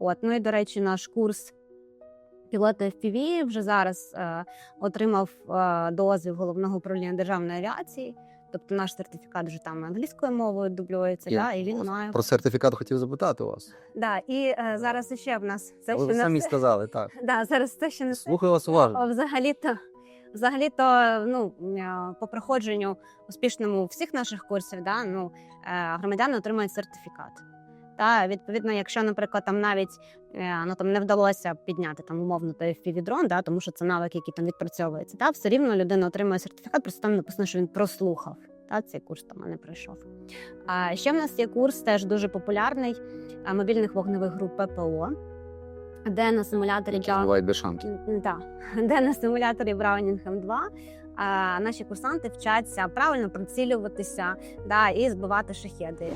От ну і до речі, наш курс пілота FPV вже зараз е, отримав е, дозвіл головного управління державної авіації. Тобто наш сертифікат вже там англійською мовою дублюється, Я да, і він має Про сертифікат хотів запитати у вас. да, і е, зараз ще в нас це Ви ще не самі все. сказали, так. Да, зараз це ще не. Слухаю вас уважно. А Взагалі-то, взагалі-то, ну е, по проходженню успішному всіх наших курсів, да, ну е, громадяни отримують сертифікат. Та відповідно, якщо, наприклад, там навіть е, ну там не вдалося підняти там умовно той FPV-дрон, да, тому що це навик, який там відпрацьовується, та все рівно людина отримує сертифікат, просто там написано, що він прослухав. Та цей курс там не пройшов. А ще в нас є курс, теж дуже популярний мобільних вогневих груп ППО, де на симуляторі Да. де на симуляторі Browning M2 а, наші курсанти вчаться правильно прицілюватися да, і збивати шахеди.